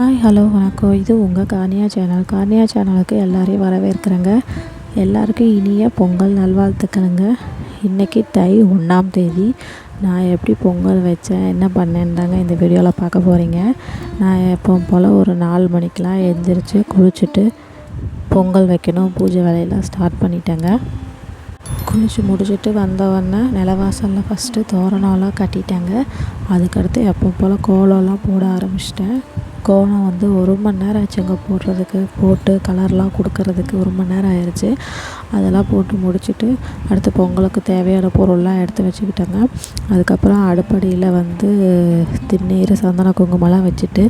Hi hello வணக்கம். இது உங்கள் கார்னியா சேனல். கார்னியா சேனலுக்கு எல்லாரையும் வரவேற்கிறேங்க. எல்லாருக்கும் இனிய பொங்கல் நல்வாழ்த்துக்கணுங்க இன்றைக்கி தை ஒன்றாம் தேதி. நான் எப்படி பொங்கல் வச்சேன் என்ன பண்ணேன்னு தாங்க இந்த வீடியோவில் பார்க்க போகிறீங்க நான் எப்போ போல் ஒரு நாலு மணிக்கெலாம் எழுந்திரிச்சு குளிச்சுட்டு பொங்கல் வைக்கணும் பூஜை வேலையெல்லாம் ஸ்டார்ட் பண்ணிட்டேங்க. குளிச்சு முடிச்சுட்டு வந்தவொடனே நிலவாசலில் ஃபஸ்ட்டு தோரணம்லாம் கட்டிட்டேங்க. அதுக்கடுத்து எப்போ போல் கோலம்லாம் போட ஆரம்பிச்சிட்டேன். கோலம் வந்து ஒரு மணி நேரம் ஆச்சுங்க போடுறதுக்கு. போட்டு கலர்லாம் கொடுக்கறதுக்கு ஒரு மணி நேரம் ஆயிடுச்சு அதெல்லாம் போட்டு முடிச்சுட்டு அடுத்து பொங்கலுக்கு தேவையான பொருள்லாம் எடுத்து வச்சுக்கிட்டேங்க. அதுக்கப்புறம் அடுப்படியில் வந்து திருநீர் சந்தன குங்குமம்லாம் வச்சுட்டு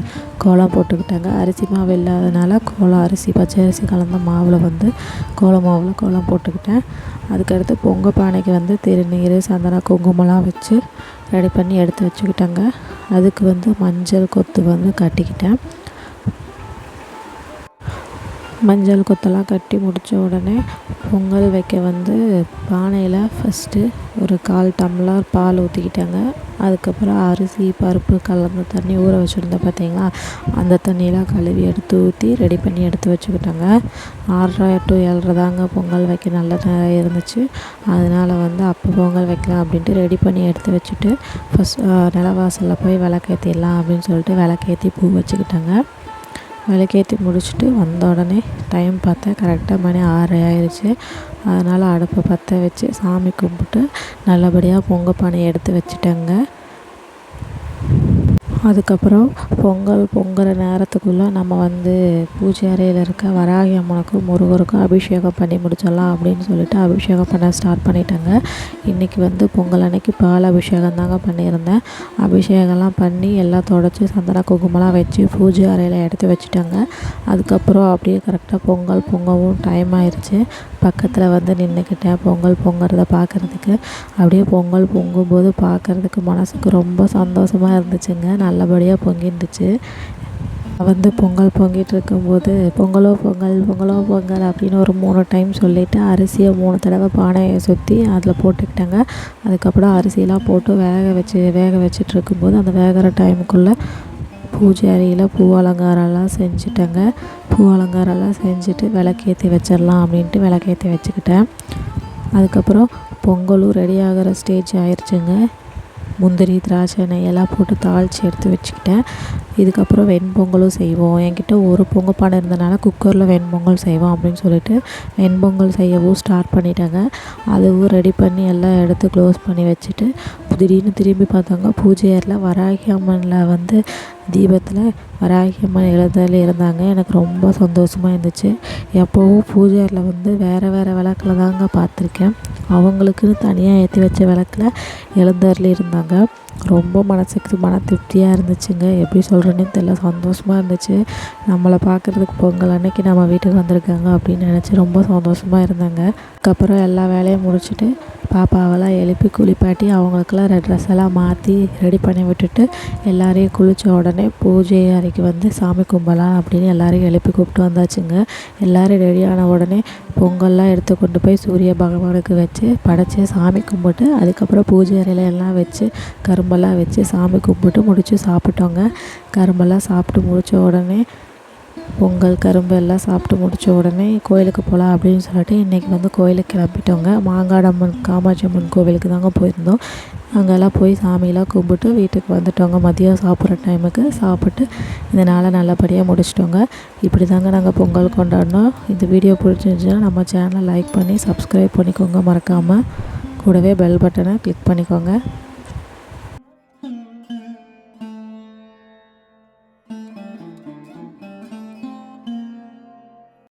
கோலம் போட்டுக்கிட்டேங்க. அரிசி மாவு இல்லாதனால கோலம் அரிசி பச்சை அரிசி கலந்த மாவில் வந்து கோலம் மாவில் கோலம் போட்டுக்கிட்டேன். அதுக்கடுத்து பொங்கல் பானைக்கு வந்து திருநீர் சந்தன குங்குமம்லாம் வச்சு ரெடி பண்ணி எடுத்து வச்சுக்கிட்டேங்க. அதுக்கு வந்து மஞ்சள் கொத்து வந்து கட்டிக்கிட்டேன். மஞ்சள் கொத்தெல்லாம் கட்டி முடித்த உடனே பொங்கல் வைக்க வந்து பானையில் ஃபஸ்ட்டு ஒரு கால் டம்ளர் பால் ஊற்றிக்கிட்டேங்க அதுக்கப்புறம் அரிசி பருப்பு கலந்த தண்ணி ஊற வச்சுருந்தேன் பார்த்தீங்களா அந்த தண்ணியெலாம் கழுவி எடுத்து ஊற்றி ரெடி பண்ணி எடுத்து வச்சுக்கிட்டேங்க. ஆறரை டு ஏழரை தாங்க பொங்கல் வைக்க நல்ல இருந்துச்சு. அதனால் வந்து அப்போ பொங்கல் வைக்கலாம் அப்படின்ட்டு ரெடி பண்ணி எடுத்து வச்சுட்டு ஃபஸ்ட் நிலவாசலில் போய் விளக்கேற்றிடலாம் அப்படின்னு சொல்லிட்டு விளக்கேற்றி பூ வச்சுக்கிட்டேங்க. விளக்கேற்றி முடிச்சுட்டு வந்த உடனே டைம் பார்த்தேன் கரெக்டாக மணி ஆறரை ஆயிடுச்சு அதனால் அடுப்பை பற்ற வச்சு சாமி கும்பிட்டு நல்லபடியாக பொங்கல் பானையை எடுத்து வச்சுட்டேங்க. அதுக்கப்புறம் பொங்கல் பொங்குற நேரத்துக்குள்ளே நம்ம வந்து பூஜை அறையில் இருக்க வராகி அம்மனுக்கும் முருகருக்கும் அபிஷேகம் பண்ணி முடிச்சிடலாம் அப்படின்னு சொல்லிட்டு அபிஷேகம் பண்ண ஸ்டார்ட் பண்ணிட்டேங்க. இன்றைக்கி வந்து பொங்கல் அன்னைக்கு பால் அபிஷேகம் தாங்க பண்ணியிருந்தேன். அபிஷேகம்லாம் பண்ணி எல்லாம் தொடச்சி சந்தன குங்குமலாம் வச்சு பூஜை அறையில் எடுத்து வச்சுட்டேங்க. அதுக்கப்புறம் அப்படியே கரெக்டாக பொங்கல் பொங்கவும் டைம் ஆயிடுச்சு பக்கத்தில் வந்து நின்றுக்கிட்டேன் பொங்கல் பொங்குறத பார்க்குறதுக்கு அப்படியே பொங்கல் பொங்கும்போது பார்க்குறதுக்கு மனதுக்கு ரொம்ப சந்தோஷமாக இருந்துச்சுங்க. நல்லபடியாக பொங்கிருந்துச்சு. வந்து பொங்கல் பொங்கிட்டு இருக்கும்போது பொங்கலோ பொங்கல் பொங்கலோ பொங்கல் அப்படின்னு ஒரு மூணு டைம் சொல்லிவிட்டு அரிசியை மூணு தடவை பானையை சுற்றி அதில் போட்டுக்கிட்டேங்க. அதுக்கப்புறம் அரிசியெலாம் போட்டு வேக வச்சு வேக வச்சுட்டு இருக்கும்போது அந்த வேகிற டைமுக்குள்ளே பூஜை அறையில் பூ அலங்காரம்லாம் செஞ்சுட்டேங்க. பூ அலங்காரம்லாம் செஞ்சுட்டு விளக்கேற்றி வச்சிடலாம் அப்படின்ட்டு விளக்கேற்றி வச்சுக்கிட்டேன். அதுக்கப்புறம் பொங்கலும் ரெடி ஆகிற ஸ்டேஜ் ஆயிடுச்சுங்க முந்திரி திராட்சை எல்லாம் போட்டு தாளித்து எடுத்து வச்சுக்கிட்டேன். இதுக்கப்புறம் வெண்பொங்கலும் செய்வோம். என்கிட்ட ஒரு பொங்கல் பானை இருந்தனால குக்கரில் வெண்பொங்கல் செய்வோம் அப்படின்னு சொல்லிட்டு வெண்பொங்கல் செய்யவும் ஸ்டார்ட் பண்ணிட்டாங்க. அதுவும் ரெடி பண்ணி எல்லாம் எடுத்து க்ளோஸ் பண்ணி வச்சுட்டு திடீர்னு திரும்பி பார்த்தாங்க பூஜை அறையில் வராகி அம்மனில் வந்து தீபத்தில் வராகி அம்மன் எழுதல் இருந்தாங்க. எனக்கு ரொம்ப சந்தோஷமாக இருந்துச்சு. எப்போவும் பூஜை அறையில் வந்து வேறு வேறு விளக்கில் தாங்க பார்த்துருக்கேன். அவங்களுக்குன்னு தனியாக ஏற்றி வச்ச விளக்கில் எழுந்தருளி இருந்தாங்க. ரொம்ப மனசுக்கு மன திருப்தியாக இருந்துச்சுங்க. எப்படி சொல்கிறேன்னே தெரில சந்தோஷமாக இருந்துச்சு. நம்மளை பார்க்குறதுக்கு பொங்கல் அன்னைக்கு நம்ம வீட்டுக்கு வந்திருக்காங்க அப்படின்னு நினச்சி ரொம்ப சந்தோஷமாக இருந்தாங்க. அதுக்கப்புறம் எல்லா வேலையும் முடிச்சுட்டு பாப்பாவெல்லாம் எழுப்பி குளிப்பாட்டி அவங்களுக்கெல்லாம் ட்ரெஸ் எல்லாம் மாற்றி ரெடி பண்ணி விட்டுட்டு எல்லாரையும் குளித்த உடனே பூஜை அறைக்கு வந்து சாமி கும்பலாம் அப்படின்னு எல்லாரையும் எழுப்பி கூப்பிட்டு வந்தாச்சுங்க. எல்லோரும் ரெடியான உடனே பொங்கல்லாம் எடுத்து கொண்டு போய் சூரிய பகவானுக்கு வச்சு படைச்சி சாமி கும்பிட்டு அதுக்கப்புறம் பூஜை அறையில் எல்லாம் வச்சு கரும்பு கரும்பெல்லாம் வச்சு சாமி கும்பிட்டு முடித்து சாப்பிட்டோங்க. கரும்பெல்லாம் சாப்பிட்டு முடித்த உடனே பொங்கல் கரும்பு எல்லாம் சாப்பிட்டு முடித்த உடனே கோயிலுக்கு போகலாம் அப்படின்னு சொல்லிட்டு இன்றைக்கி வந்து கோயிலுக்கு கிளம்பிட்டோங்க. மாங்காடம்மன் காமாட்சி அம்மன் கோவிலுக்கு தாங்க போயிருந்தோம். அங்கெல்லாம் போய் சாமியெல்லாம் கும்பிட்டு வீட்டுக்கு வந்துட்டோங்க. மதியம் சாப்பிட்ற டைமுக்கு சாப்பிட்டு இந்த நாளை நல்லபடியாக முடிச்சிட்டோங்க. இப்படி தாங்க நாங்கள் பொங்கல் கொண்டாடினோம். இந்த வீடியோ பிடிச்சிருந்துச்சுன்னா நம்ம சேனலை லைக் பண்ணி சப்ஸ்கிரைப் பண்ணிக்கோங்க. மறக்காமல் கூடவே பெல் பட்டனை கிளிக் பண்ணிக்கோங்க.